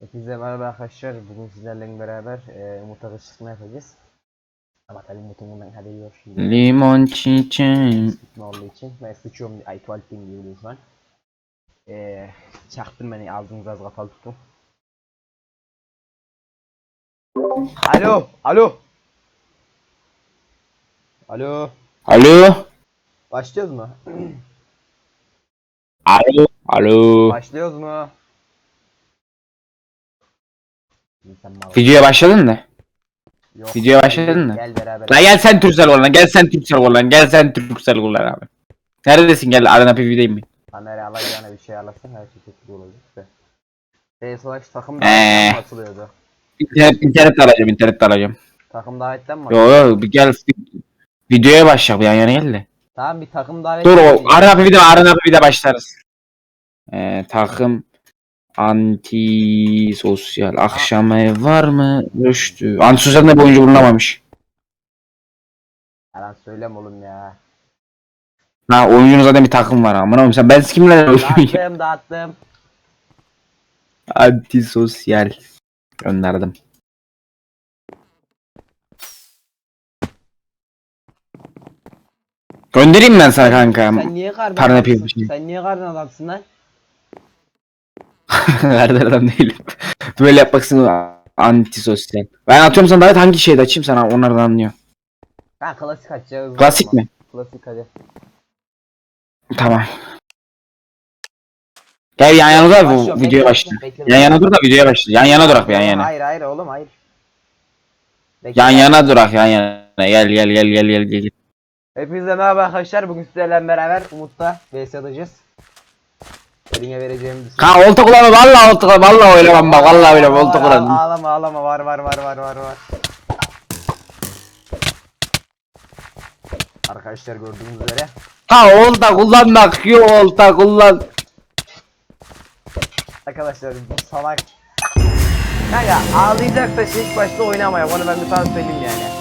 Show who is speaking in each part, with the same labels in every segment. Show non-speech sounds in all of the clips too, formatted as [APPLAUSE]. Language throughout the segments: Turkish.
Speaker 1: Hepinize merhaba arkadaşlar. Bugün sizlerle beraber e, Umut Akışıkma yapacağız. Ama tabii Umut'un bundan haberi yok şimdi.
Speaker 2: Limon çiçeğim.
Speaker 1: Sıkma olduğu için. Ben sıçıyorum. Ay tuvaletteyim diyorum şu an. E, çaktım beni ağzınızı az kapalı tutun. Alo. Alo. Alo.
Speaker 2: Alo.
Speaker 1: Başlıyoruz mu?
Speaker 2: Alo. Alo.
Speaker 1: Başlıyoruz mu?
Speaker 2: Videoya başladın mı?
Speaker 1: Yok.
Speaker 2: videoya başladın mı?
Speaker 1: Gel beraber.
Speaker 2: La gel sen Türksel ol lan. Gel sen Türksel ol lan. Gel sen Türksel ol lan abi. Neredesin gel Arena PV'deyim mi?
Speaker 1: Kamera alacağına bir şey alasın her şey kötü olacak da. PS takım
Speaker 2: Ee.
Speaker 1: atılıyordu?
Speaker 2: İnternet, internet alacağım internet alacağım.
Speaker 1: Takım davetten mi
Speaker 2: Yo yo bir gel bir- videoya başla bir yan yana gel de.
Speaker 1: Tamam bir takım davet
Speaker 2: Dur o
Speaker 1: edeceğim.
Speaker 2: Arena PV'de Arena PV'de başlarız. Ee, takım anti sosyal akşam ev var mı? Görüştü. Antisosyal ne boyunca bulunamamış.
Speaker 1: Yalan söyleme oğlum ya.
Speaker 2: Ha oyuncunun zaten bir takım var amına koyayım sen ben kimle oynuyorum?
Speaker 1: Dağıttım dağıttım.
Speaker 2: Antisosyal. Gönderdim. Göndereyim ben sana kanka.
Speaker 1: Sen niye kardan
Speaker 2: Karnı
Speaker 1: adamsın?
Speaker 2: yapayım bir şey.
Speaker 1: Sen niye kardan adamsın lan? [LAUGHS]
Speaker 2: Nerede adam değilim. Böyle yapmaksın antisosyal. Ben atıyorum sana davet hangi şeyde açayım sana onlardan anlıyor.
Speaker 1: Ha klasik açacağız.
Speaker 2: Klasik mi?
Speaker 1: Klasik hadi.
Speaker 2: Tamam. Gel yan yana dur
Speaker 1: Başlıyorum,
Speaker 2: bu
Speaker 1: bekle,
Speaker 2: videoya başla.
Speaker 1: bekle, bekle.
Speaker 2: Yan yana dur da videoya başla. Yan yana durak bir yan yana.
Speaker 1: Hayır hayır oğlum hayır. Bekle.
Speaker 2: Yan yana durak yan yana. Gel gel gel gel gel gel.
Speaker 1: Hepinize merhaba arkadaşlar. Bugün sizlerle beraber Umut'ta VS atacağız. Eline vereceğim bir
Speaker 2: Kanka olta kullanma vallahi olta kullanma vallahi oynamam bak vallahi oynamam olta
Speaker 1: Ağlama,
Speaker 2: kullanma.
Speaker 1: Ağlama ağlama var var var var var var. Arkadaşlar gördüğünüz üzere
Speaker 2: Ha olta kullanmak yok olta kullan.
Speaker 1: Arkadaşlar bu salak Kanka ağlayacaksa şey ilk başta oynamayalım onu ben bir sana söyleyeyim yani.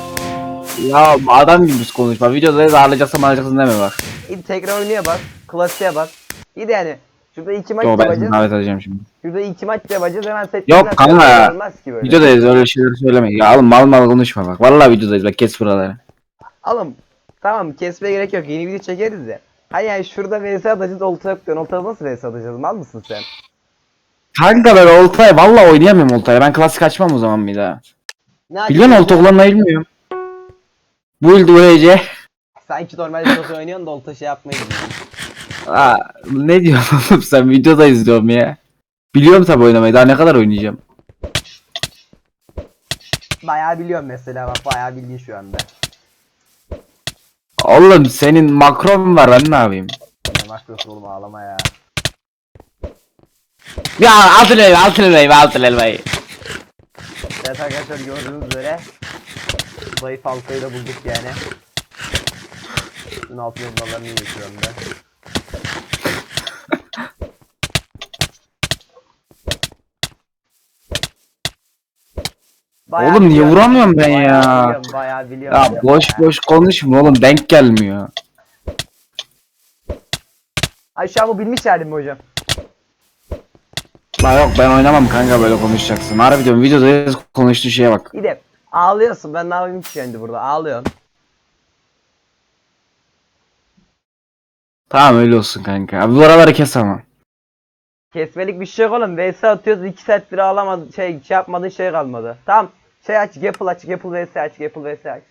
Speaker 2: Ya adam gibi konuşma videoda da ağlayacaksın ağlayacaksın deme bak.
Speaker 1: İyi tekrar oynaya bak, klasiğe bak. İyi de yani şurada iki maç
Speaker 2: Yo ben
Speaker 1: yapacağız.
Speaker 2: davet edeceğim şimdi.
Speaker 1: Şurada iki maç yapacağız hemen set.
Speaker 2: Yok kanka.
Speaker 1: Böyle.
Speaker 2: Videodayız öyle şeyler söyleme. Ya oğlum mal mal konuşma bak. Vallahi videodayız bak kes buraları.
Speaker 1: Alım. Tamam kesmeye gerek yok. Yeni video çekeriz de. Hayır yani şurada vs atacağız olta yok diyorsun. Oltada nasıl vs atacağız? Mal mısın sen?
Speaker 2: Kanka ben oltaya vallahi oynayamıyorum oltaya. Ben klasik açmam o zaman bir daha.
Speaker 1: Ne
Speaker 2: Biliyor musun olta kullanmayı bilmiyorum. Build UHC.
Speaker 1: Sanki normalde çok oynuyorsun da olta şey yapmayı bilmiyorsun.
Speaker 2: Aa, ne diyorsun [LAUGHS] oğlum sen videodayız diyorum ya. Biliyorum tabi oynamayı daha ne kadar oynayacağım.
Speaker 1: Bayağı biliyorum mesela bak bayağı bildiğin şu anda.
Speaker 2: Oğlum senin makron var ben ne yapayım?
Speaker 1: Ne makrosu oğlum ağlama ya.
Speaker 2: Ya altın elma altın elmayı altın elmayı.
Speaker 1: Evet arkadaşlar gördüğünüz üzere zayıf halkayı da bulduk yani. Şunun altın elmalarını yiyor şu anda.
Speaker 2: Oğlum niye
Speaker 1: biliyorum.
Speaker 2: vuramıyorum ben
Speaker 1: Bayağı
Speaker 2: ya?
Speaker 1: Biliyorum, bayağı biliyorum.
Speaker 2: Ya boş boş konuşma oğlum denk gelmiyor.
Speaker 1: Ay şu an bu bilmiş halim mi hocam?
Speaker 2: La yok ben oynamam kanka böyle konuşacaksın. Harbi diyorum videoda konuştuğu şeye bak.
Speaker 1: İyi de ağlıyorsun ben ne yapayım ki şimdi burada ağlıyorsun.
Speaker 2: Tamam öyle olsun kanka. Abi bu araları kes ama.
Speaker 1: Kesmelik bir şey yok oğlum. VS atıyoruz 2 saattir ağlamadı şey, şey yapmadığın şey kalmadı. Tamam şey aç Gapple aç Gapple VS aç Gapple VS aç.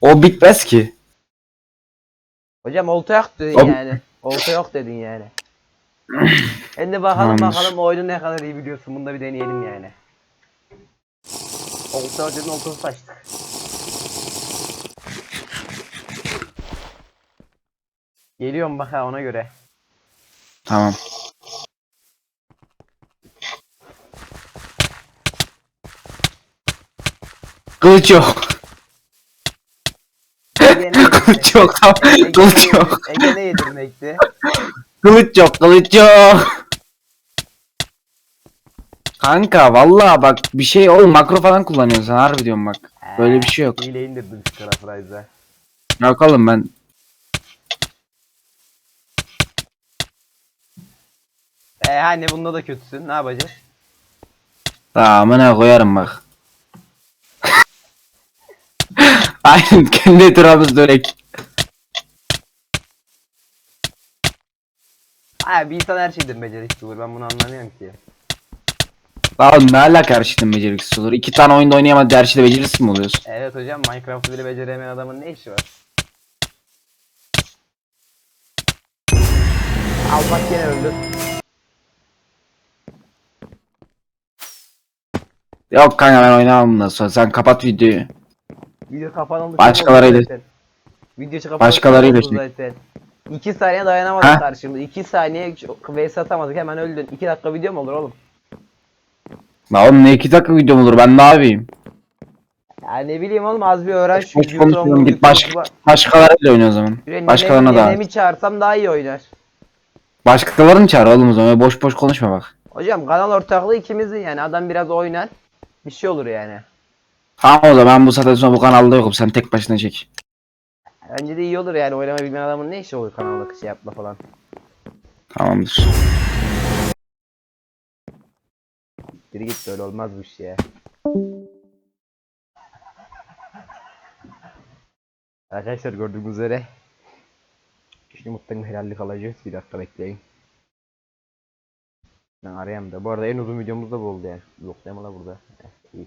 Speaker 2: O bitmez ki.
Speaker 1: Hocam olta yok dedin
Speaker 2: Ob-
Speaker 1: yani. Olta yok dedin yani. [LAUGHS] Şimdi bakalım
Speaker 2: Tamamdır.
Speaker 1: bakalım oyunu ne kadar iyi biliyorsun. Bunu da bir deneyelim yani. Olta yok dedin oltası saçtık. Geliyorum bak ha ona göre.
Speaker 2: Tamam. Kılıç yok. [LAUGHS] Kılıç yok Kılıç yok.
Speaker 1: Ege ne yedirmekti?
Speaker 2: Kılıç yok. Kılıç yok. Kanka vallahi bak bir şey oğlum makro falan kullanıyorsun sen harbi diyorum bak. Böyle bir şey yok.
Speaker 1: Hile indirdim şu Paraphraise'a.
Speaker 2: Yok oğlum ben
Speaker 1: E hani bunda da kötüsün. Ne yapacağız?
Speaker 2: Amına koyarım bak. Aynen kendi etrafımız dönek.
Speaker 1: Ha bir insan her şeydir beceriksiz olur. Ben bunu anlamıyorum ki.
Speaker 2: Lan ne alaka her şeyden beceriksiz olur? İki tane oyunda oynayamadı her şeyde beceriksiz mi oluyorsun?
Speaker 1: Evet hocam Minecraft'ı bile beceremeyen adamın ne işi var? Al bak gene öldü.
Speaker 2: Yok kanka ben oynamam bundan sonra. Sen kapat videoyu.
Speaker 1: Video kapanıldı.
Speaker 2: Başkalarıyla-
Speaker 1: zaten. Video kapanıldı.
Speaker 2: Başkalarıyla çek.
Speaker 1: zaten. 2 saniye dayanamadık
Speaker 2: Ha?
Speaker 1: karşımda. 2 saniye vs atamadık hemen öldün. 2 dakika video mu olur oğlum?
Speaker 2: La oğlum ne iki dakika videom olur ben ne yapayım?
Speaker 1: Ya ne bileyim oğlum az bir öğren şu
Speaker 2: Boş konuşuyorum git baş, başkalarıyla oyna o zaman.
Speaker 1: Şuraya
Speaker 2: Başkalarına da.
Speaker 1: Nenemi çağırsam daha iyi oynar.
Speaker 2: Başkalarını çağır oğlum o zaman boş boş konuşma bak.
Speaker 1: Hocam kanal ortaklığı ikimizin yani adam biraz oynar. Bir şey olur yani.
Speaker 2: Tamam o zaman ben bu saatten sonra bu kanalda yokum sen tek başına çek.
Speaker 1: Bence de iyi olur yani oynama bilmeyen adamın ne işi olur kanalda şey yapma falan.
Speaker 2: Tamamdır.
Speaker 1: Biri git öyle olmaz bu iş ya. Arkadaşlar gördüğünüz üzere Şimdi mutlaka helallik alacağız. Bir dakika bekleyin. Ben arayayım da. Bu arada en uzun videomuz da bu oldu yani. Yok deme la burada. Heh, iyi.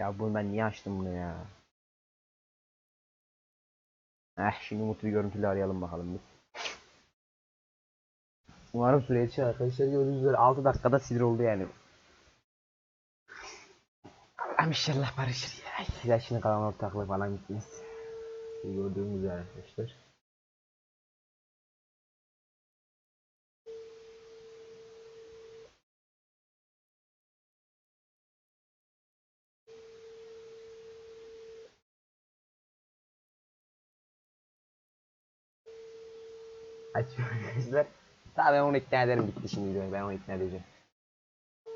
Speaker 1: Ya bunu ben niye açtım bunu ya? Eh şimdi mutlu bir görüntülü arayalım bakalım biz. Umarım süre yetişir arkadaşlar gördüğünüz üzere 6 dakikada sinir oldu yani. Allah'ım inşallah barışır ya. Ya şimdi kalan ortaklığı falan gitmez. Gördüğünüz üzere arkadaşlar. Açıyorum arkadaşlar. Tamam ben onu ikna ederim bitti şimdi videoyu ben onu ikna edeceğim.